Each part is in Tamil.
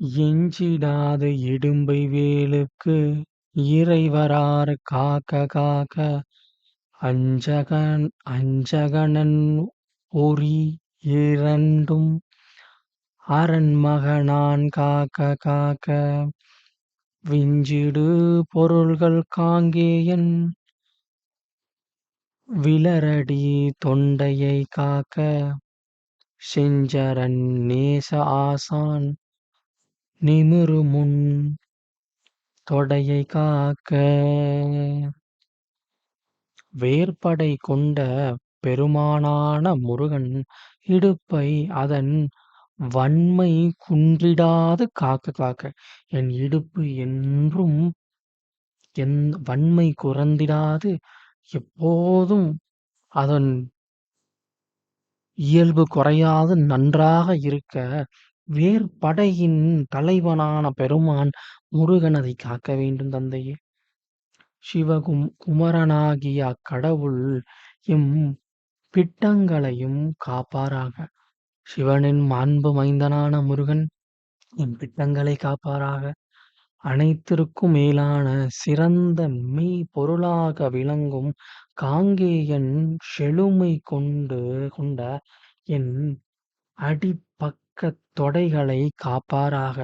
எஞ்சிடாது இடும்பை வேலுக்கு இறைவராறு காக்க காக்க அஞ்சகன் அஞ்சகனன் ஒரி இரண்டும் அரண்மகனான் காக்க காக்க. விஞ்சிடு பொருள்கள் காங்கேயன் விலரடி தொண்டையை காக்க. செஞ்சரன் நேச ஆசான் நிமிருமுன் தொடையை காக்க. வேற்படை கொண்ட பெருமானான முருகன் இடுப்பை அதன் வன்மை குன்றிடாது காக்க காக்க. என் இடுப்பு என்றும் என் வன்மை குறந்திடாது எப்போதும் அதன் இயல்பு குறையாது நன்றாக இருக்க. வேற்படையின் தலைவனான பெருமான் முருகன் அதை காக்க வேண்டும் தந்தையே. சிவகும் குமரனாகிய அக்கடவுள் எம் பிட்டங்களையும் காப்பாராக. சிவனின் மாண்பு மைந்தனான முருகன் இம் பிட்டங்களை காப்பாராக. அனைத்திற்கும் மேலான சிறந்த மெய் பொருளாக விளங்கும் காங்கேயன் செழுமை கொண்டு கொண்ட என் அடிப்பக் அடிப்பக்க தொடைகளை காப்பாராக.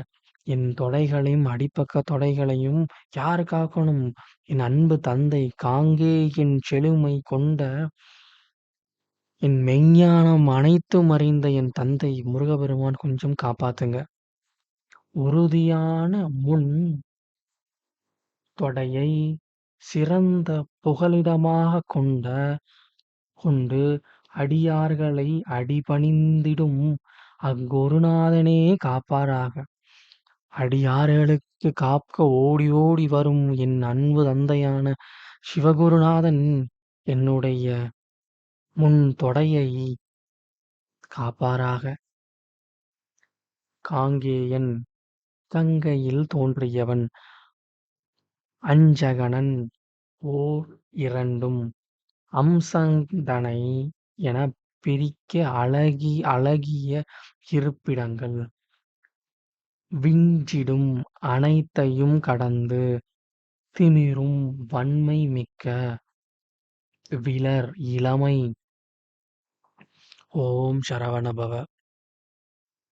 என் தொடைகளையும் அடிப்பக்க தொடைகளையும் யார் காக்கணும்? என் அன்பு தந்தை காங்கேயன் செழுமை கொண்ட என் மெய்ஞானம் அனைத்தும் அறிந்த என் தந்தை முருகபெருமான் கொஞ்சம் காப்பாத்துங்க. உறுதியான முன் தொடையை சிறந்த புகலிடமாக கொண்ட கொண்டு அடியார்களை அடிபணிந்திடும். அக்குருநாதனே காப்பாராக. அடியார்களுக்கு காக்க ஓடி ஓடி வரும் என் அன்பு தந்தையான சிவகுருநாதன் என்னுடைய முன் தொடையை காப்பாராக. காங்கேயன் கங்கையில் தோன்றியவன் அஞ்சகனன் ஓர் இரண்டும் அம்சந்தனை என பிரிக்க அழகி அழகிய இருப்பிடங்கள். விஞ்சிடும் அனைத்தையும் கடந்து திமிரும் வன்மை மிக்க விலர் இளமை. ஓம் சரவணபவ.